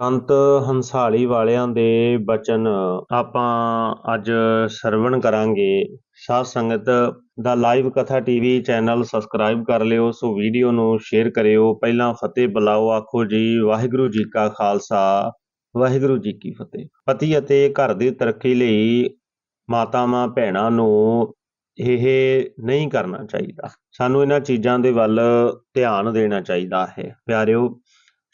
ਸੰਤ ਹੰਸਾਲੀ ਵਾਲਿਆਂ ਦੇ ਬਚਨ ਆਪਾਂ ਅੱਜ ਸਰਵਣ ਕਰਾਂਗੇ। ਸਾਧ ਸੰਗਤ ਦਾ ਲਾਈਵ ਕਥਾ ਟੀਵੀ ਚੈਨਲ ਸਬਸਕ੍ਰਾਈਬ ਕਰ ਲਿਓ, ਸੋ ਵੀਡੀਓ ਨੂੰ ਸ਼ੇਅਰ ਕਰਿਓ। ਪਹਿਲਾਂ ਫਤਿਹ ਬੁਲਾਓ, ਆਖੋ ਜੀ, ਵਾਹਿਗੁਰੂ ਜੀ ਕਾ ਖਾਲਸਾ, ਵਾਹਿਗੁਰੂ ਜੀ ਕੀ ਫਤਿਹ। ਪਤੀ ਅਤੇ ਘਰ ਦੀ ਤਰੱਕੀ ਲਈ ਮਾਤਾਵਾਂ ਭੈਣਾਂ ਨੂੰ ਇਹ ਨਹੀਂ ਕਰਨਾ ਚਾਹੀਦਾ। ਸਾਨੂੰ ਇਹਨਾਂ ਚੀਜ਼ਾਂ ਦੇ ਵੱਲ ਧਿਆਨ ਦੇਣਾ ਚਾਹੀਦਾ ਹੈ। ਪਿਆਰਿਓ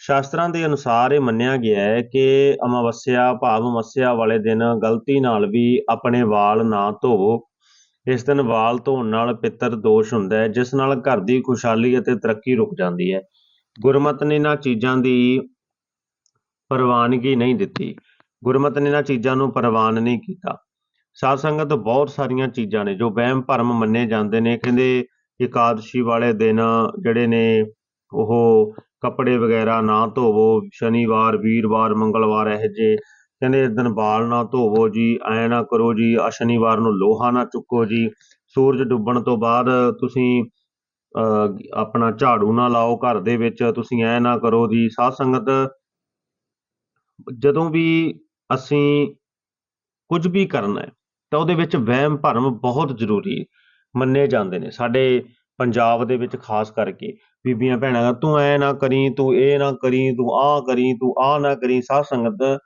ਸ਼ਾਸਤਰਾਂ ਦੇ ਅਨੁਸਾਰ ਇਹ ਮੰਨਿਆ ਗਿਆ ਹੈ ਕਿ ਅਮਾਵਸਿਆ, ਭਾਵ ਮੱਸਿਆ ਵਾਲੇ ਦਿਨ ਗਲਤੀ ਨਾਲ ਵੀ ਆਪਣੇ ਵਾਲ ਨਾ ਧੋਵੋ ਇਸ ਦਿਨ ਵਾਲ ਧੋਣ ਨਾਲ ਪਿੱਤਰ ਦੋਸ਼ ਹੁੰਦਾ ਹੈ, ਜਿਸ ਨਾਲ ਘਰ ਦੀ ਖੁਸ਼ਹਾਲੀ ਅਤੇ ਤਰੱਕੀ ਰੁਕ ਜਾਂਦੀ ਹੈ। ਗੁਰਮਤਿ ਨੇ ਇਹਨਾਂ ਚੀਜ਼ਾਂ ਦੀ ਪ੍ਰਵਾਨਗੀ ਨਹੀਂ ਦਿੱਤੀ। ਗੁਰਮਤ ਨੇ ਇਹਨਾਂ ਚੀਜ਼ਾਂ ਨੂੰ ਪ੍ਰਵਾਨ ਨਹੀਂ ਕੀਤਾ। ਸਾਧ ਸੰਗਤ ਬਹੁਤ ਸਾਰੀਆਂ ਚੀਜ਼ਾਂ ਨੇ ਜੋ ਵਹਿਮ ਭਰਮ ਮੰਨੇ ਜਾਂਦੇ ਨੇ। ਕਹਿੰਦੇ, ਇਕਾਦਸ਼ੀ ਵਾਲੇ ਦਿਨ ਜਿਹੜੇ ਨੇ, ਉਹ ਕੱਪੜੇ ਵਗੈਰਾ ਨਾ ਧੋਵੋ ਸ਼ਨੀਵਾਰ ਵੀਰਵਾਰ ਮੰਗਲਵਾਰ ਇਹ ਜੇ ਕਹਿੰਦੇ ਇਸ ਦਿਨ ਵਾਲ ਨਾ ਧੋਵੋ ਜੀ ਐ ਨਾ ਕਰੋ ਜੀ ਆ ਸ਼ਨੀਵਾਰ ਨੂੰ ਲੋਹਾ ਨਾ ਚੁੱਕੋ ਜੀ ਸੂਰਜ ਡੁੱਬਣ ਤੋਂ ਬਾਅਦ ਤੁਸੀਂ ਅਹ, ਆਪਣਾ ਝਾੜੂ ਨਾ ਲਾਓ ਘਰ ਦੇ ਵਿੱਚ ਤੁਸੀਂ ਐ ਨਾ ਕਰੋ ਜੀ ਸਾਧ ਸੰਗਤ ਜਦੋਂ ਵੀ ਅਸੀਂ ਕੁਝ ਵੀ ਕਰਨਾ ਹੈ ਤਾਂ ਉਹਦੇ ਵਿੱਚ ਵਹਿਮ ਭਰਮ ਬਹੁਤ ਜ਼ਰੂਰੀ ਮੰਨੇ ਜਾਂਦੇ ਨੇ ਸਾਡੇ ਪੰਜਾਬ ਦੇ ਵਿੱਚ ਖਾਸ ਕਰਕੇ, ਬੀਬੀਆਂ ਭੈਣਾਂ ਦਾ ਤੂੰ ਐ ਨਾ ਕਰੀ, ਤੂੰ ਇਹ ਨਾ ਕਰੀ, ਤੂੰ ਆਹ ਕਰੀ, ਤੂੰ ਆਹ ਨਾ ਕਰੀ, ਸਾਧ ਸੰਗਤ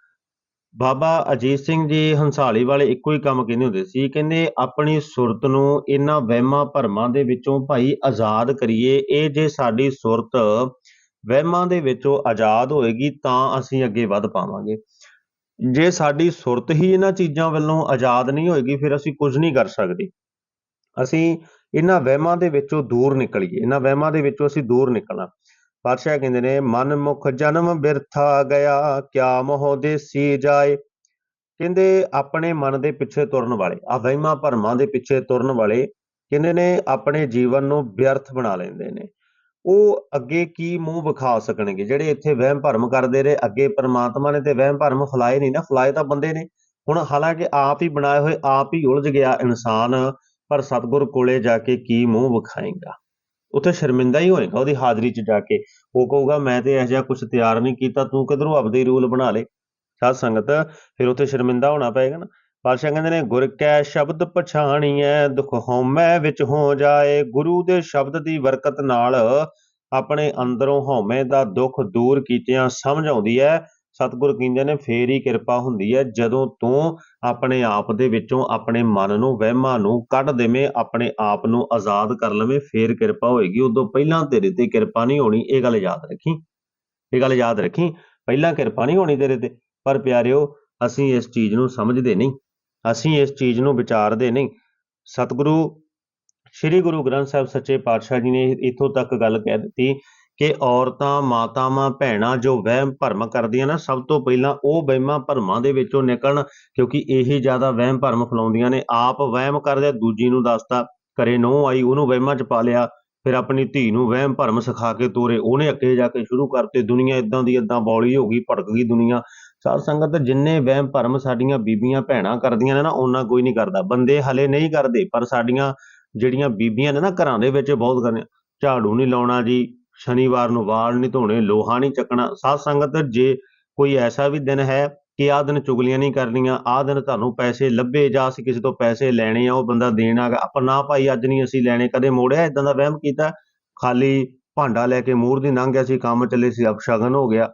ਬਾਬਾ ਅਜੀਤ ਸਿੰਘ ਜੀ ਹੰਸਾਲੀ ਵਾਲੇ ਇੱਕੋ ਹੀ ਕੰਮ ਕਹਿੰਦੇ ਹੁੰਦੇ ਸੀ, ਕਹਿੰਦੇ ਆਪਣੀ ਸੁਰਤ ਨੂੰ ਇਹਨਾਂ ਵਹਿਮਾਂ ਭਰਮਾਂ ਦੇ ਵਿੱਚੋਂ ਭਾਈ ਆਜ਼ਾਦ ਕਰੀਏ, ਇਹ ਜੇ ਸਾਡੀ ਸੁਰਤ ਵਹਿਮਾਂ ਦੇ ਵਿੱਚੋਂ ਆਜ਼ਾਦ ਹੋਏਗੀ ਤਾਂ ਅਸੀਂ ਅੱਗੇ ਵੱਧ ਪਾਵਾਂਗੇ। ਜੇ ਸਾਡੀ ਸੁਰਤ ਹੀ ਇਹਨਾਂ ਚੀਜ਼ਾਂ ਵੱਲੋਂ ਆਜ਼ਾਦ ਨਹੀਂ ਹੋਏਗੀ, ਫਿਰ ਅਸੀਂ ਕੁਝ ਨਹੀਂ ਕਰ ਸਕਦੇ। ਅਸੀਂ ਇਹਨਾਂ ਵਹਿਮਾਂ ਦੇ ਵਿੱਚੋਂ ਦੂਰ ਨਿਕਲੀਏ, ਇਹਨਾਂ ਵਹਿਮਾਂ ਦੇ ਵਿੱਚੋਂ ਅਸੀਂ ਦੂਰ ਨਿਕਲਣਾ। ਪਾਤਸ਼ਾਹ ਕਹਿੰਦੇ ਨੇ, ਮਨ ਮੁਖ ਜਨਮ ਬਿਰਥਾ ਗਿਆ, ਕਿਆ ਮੋਹ ਦੇਸੀ ਜਾਏ। ਕਹਿੰਦੇ, ਆਪਣੇ ਮਨ ਦੇ ਪਿੱਛੇ ਤੁਰਨ ਵਾਲੇ ਆ ਵਹਿਮਾਂ ਭਰਮਾਂ ਦੇ ਪਿੱਛੇ ਤੁਰਨ ਵਾਲੇ ਕਹਿੰਦੇ ਨੇ, ਆਪਣੇ ਜੀਵਨ ਨੂੰ ਵਿਅਰਥ ਬਣਾ ਲੈਂਦੇ ਨੇ। ਉਹ ਅੱਗੇ ਕੀ ਮੂੰਹ ਵਿਖਾ ਸਕਣਗੇ? ਜਿਹੜੇ ਇੱਥੇ ਵਹਿਮ ਭਰਮ ਕਰਦੇ ਰਹੇ, ਅੱਗੇ ਪ੍ਰਮਾਤਮਾ ਨੇ ਤੇ ਵਹਿਮ ਭਰਮ ਫਲਾਏ ਨਹੀਂ ਨਾ, ਫਲਾਏ ਤਾਂ ਬੰਦੇ ਨੇ। ਹੁਣ ਹਾਲਾਂਕਿ ਆਪ ਹੀ ਬਣਾਏ ਹੋਏ, ਆਪ ਹੀ ਉਲਝ ਗਿਆ ਇਨਸਾਨ। ਪਰ ਸਤਿਗੁਰ ਕੋਲੇ ਜਾ ਕੇ ਕੀ ਮੂੰਹ ਵਿਖਾਏਗਾ? ਉੱਥੇ ਸ਼ਰਮਿੰਦਾ ਹੀ ਹੋਏਗਾ ਉਹਦੀ ਹਾਜ਼ਰੀ 'ਚ ਜਾ ਕੇ। ਉਹ ਕਹੂਗਾ, ਮੈਂ ਤੇ ਇਹੋ ਜਿਹਾ ਕੁਝ ਤਿਆਰ ਨਹੀਂ ਕੀਤਾ, ਤੂੰ ਕਿਧਰੋਂ ਆਪਦੇ ਰੂਲ ਬਣਾ ਲੇ? ਸਾਧ ਸੰਗਤ, ਫਿਰ ਉੱਥੇ ਸ਼ਰਮਿੰਦਾ ਹੋਣਾ ਪਏਗਾ ਨਾ। ਪਾਤਸ਼ਾਹ ਕਹਿੰਦੇ ਨੇ, ਗੁਰ ਕੈ ਸ਼ਬਦ ਪਛਾਣੀਐ, ਦੁਖ ਹਉਮੈ ਵਿੱਚ ਹੋ ਜਾਏ। ਗੁਰੂ ਦੇ ਸ਼ਬਦ ਦੀ ਬਰਕਤ ਨਾਲ ਆਪਣੇ ਅੰਦਰੋਂ ਹਉਮੈ ਦਾ ਦੁੱਖ ਦੂਰ ਕੀਤਿਆਂ ਸਮਝ ਆਉਂਦੀ ਹੈ ਸਤਿਗੁਰ ਕਹਿੰਦੇ ਨੇ, ਫੇਰ ਹੀ ਕਿਰਪਾ ਹੁੰਦੀ ਹੈ, ਜਦੋਂ ਤੂੰ ਆਪਣੇ ਆਪ ਦੇ ਵਿੱਚੋਂ ਆਪਣੇ ਮਨ ਨੂੰ, ਵਹਿਮਾਂ ਨੂੰ ਕੱਢ ਦੇਵੇਂ, ਆਪਣੇ ਆਪ ਨੂੰ ਆਜ਼ਾਦ ਕਰ ਲਵੇਂ, ਫੇਰ ਕਿਰਪਾ ਹੋਏਗੀ। ਉਦੋਂ ਪਹਿਲਾਂ ਤੇਰੇ ਤੇ ਕਿਰਪਾ ਨਹੀਂ ਹੋਣੀ, ਇਹ ਗੱਲ ਯਾਦ ਰੱਖੀ। ਇਹ ਗੱਲ ਯਾਦ ਰੱਖੀ। ਪਹਿਲਾਂ ਕਿਰਪਾ ਨਹੀਂ ਹੋਣੀ ਤੇਰੇ ਤੇ। ਪਰ ਪਿਆਰਿਓ, ਅਸੀਂ ਇਸ ਚੀਜ਼ ਨੂੰ ਸਮਝਦੇ ਨਹੀਂ। ਅਸੀਂ ਇਸ ਚੀਜ਼ ਨੂੰ ਵਿਚਾਰਦੇ ਨਹੀਂ। ਸਤਿਗੁਰੂ, ਸ੍ਰੀ ਗੁਰੂ ਗ੍ਰੰਥ ਸਾਹਿਬ ਸੱਚੇ ਪਾਤਸ਼ਾਹ ਜੀ ਨੇ ਇਥੋਂ ਤੱਕ ਗੱਲ ਕਹਿ ਦਿੱਤੀ ਕਿ ਔਰਤਾਂ, ਮਾਤਾਵਾਂ, ਭੈਣਾਂ ਜੋ ਵਹਿਮ ਭਰਮ ਕਰਦੀਆਂ ਨਾ, ਸਭ ਤੋਂ ਪਹਿਲਾਂ ਉਹ ਵਹਿਮਾਂ ਭਰਮਾਂ ਦੇ ਵਿੱਚੋਂ ਨਿਕਲਣ, ਕਿਉਂਕਿ ਇਹੀ ਜ਼ਿਆਦਾ ਵਹਿਮ ਭਰਮ ਫਲਾਉਂਦੀਆਂ ਨੇ। ਆਪ ਵਹਿਮ ਕਰਦੇ, ਦੂਜੀ ਨੂੰ ਦੱਸਦਾ ਘਰੇ ਨੋ ਆਈ, ਉਹਨੂੰ ਵਹਿਮਾਂ 'ਚ ਪਾ ਲਿਆ, ਫਿਰ ਆਪਣੀ ਧੀ ਨੂੰ ਵਹਿਮ ਭਰਮ ਸਿਖਾ ਕੇ ਤੋਰੇ। ਉਹਨੇ ਅੱਗੇ ਜਾ ਕੇ ਸ਼ੁਰੂ ਕਰਤੇ, ਦੁਨੀਆ ਇਦਾਂ ਦੀ ਇਦਾਂ ਬੌਲੀ ਹੋ ਗਈ, ਭੜਕ ਗਈ ਦੁਨੀਆ। ਸਾਧ ਸੰਗਤ, ਜਿੰਨੇ ਵਹਿਮ ਭਰਮ ਸਾਡੀਆਂ ਬੀਬੀਆਂ ਭੈਣਾਂ ਕਰਦੀਆਂ ਨੇ ਨਾ, ਉਹਨਾਂ ਕੋਈ ਨਹੀਂ ਕਰਦਾ। ਬੰਦੇ ਹਲੇ ਨਹੀਂ ਕਰਦੇ, ਪਰ ਸਾਡੀਆਂ ਜਿਹੜੀਆਂ ਬੀਬੀਆਂ ਨੇ ਨਾ ਘਰਾਂ ਦੇ ਵਿੱਚ ਬਹੁਤ ਕਰਦੀਆਂ ਝਾੜੂ ਨਹੀਂ ਲਾਉਣਾ ਜੀ ਸ਼ਨੀਵਾਰ ਨੂੰ ਵਾਲ ਨਹੀਂ ਧੋਣੇ, ਲੋਹਾ ਨਹੀਂ ਚੱਕਣਾ। ਸਾਧ ਸੰਗਤ, ਜੇ ਕੋਈ ਐਸਾ ਵੀ ਦਿਨ ਹੈ ਕਿ ਆਹ ਦਿਨ ਚੁਗਲੀਆਂ ਨਹੀਂ ਕਰਨੀਆਂ, ਆਹ ਦਿਨ ਤੁਹਾਨੂੰ ਪੈਸੇ ਲੱਭੇ ਜਾਂ ਅਸੀਂ ਕਿਸੇ ਤੋਂ ਪੈਸੇ ਲੈਣੇ ਆ, ਉਹ ਬੰਦਾ ਦੇਣ ਆਪਾਂ ਨਾ ਭਾਈ ਅੱਜ ਨਹੀਂ ਅਸੀਂ ਲੈਣੇ, ਕਦੇ ਮੋੜਿਆ ਇਦਾਂ ਦਾ ਵਹਿਮ ਕੀਤਾ? ਖਾਲੀ ਭਾਂਡਾ ਲੈ ਕੇ ਮੂਰ ਦੀ ਲੰਘ ਗਿਆ ਸੀ ਕੰਮ ਚੱਲੇ ਸੀ, ਅਪਸ਼ਗਨ ਹੋ ਗਿਆ।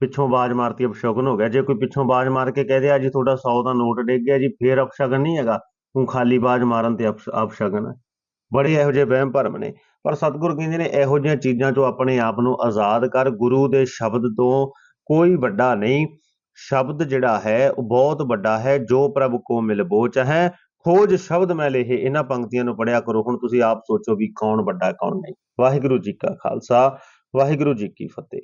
ਪਿੱਛੋਂ ਬਾਜ਼ ਮਾਰਤੀ, ਅਪਸ਼ਗਨ ਹੋ ਗਿਆ। ਜੇ ਕੋਈ ਪਿੱਛੋਂ ਬਾਜ਼ ਮਾਰ ਕੇ ਕਹਦੇ ਆ ਜੀ, ਤੁਹਾਡਾ 100 ਦਾ ਨੋਟ ਡਿੱਗ ਗਿਆ ਜੀ, ਫੇਰ ਅਪਸ਼ਗਨ ਨਹੀਂ ਹੈਗਾ। ਤੂੰ ਖਾਲੀ ਬਾਜ਼ ਮਾਰਨ ਤੇ ਅਪਸ਼- ਅਪਸ਼ਗਨ। ਹੈ ਬੜੇ ਇਹੋ ਜਿਹੇ ਵਹਿਮ ਭਰਮ ਨੇ। ਪਰ ਸਤਿਗੁਰ ਕਹਿੰਦੇ ਨੇ ਇਹੋ ਜਿਹੀਆਂ ਚੀਜ਼ਾਂ ਤੋਂ ਆਪਣੇ ਆਪ ਨੂੰ ਆਜ਼ਾਦ ਕਰ, ਗੁਰੂ ਦੇ ਸ਼ਬਦ ਤੋਂ ਕੋਈ ਵੱਡਾ ਨਹੀਂ। ਸ਼ਬਦ ਜਿਹੜਾ ਹੈ, ਉਹ ਬਹੁਤ ਵੱਡਾ ਹੈ, ਜੋ ਪ੍ਰਭ ਕੋ ਮਿਲ ਬੋਚ ਹੈ। ਖੋਜ ਸ਼ਬਦ ਮੈਂ ਲੇਹੇ, ਇਹਨਾਂ ਪੰਕਤੀਆਂ ਨੂੰ ਪੜਿਆ ਕਰੋ। ਹੁਣ ਤੁਸੀਂ ਆਪ ਸੋਚੋ ਵੀ ਕੌਣ ਵੱਡਾ, ਕੌਣ ਨਹੀਂ। ਵਾਹਿਗੁਰੂ ਜੀ ਕਾ ਖਾਲਸਾ, ਵਾਹਿਗੁਰੂ ਜੀ ਕੀ ਫਤਿਹ।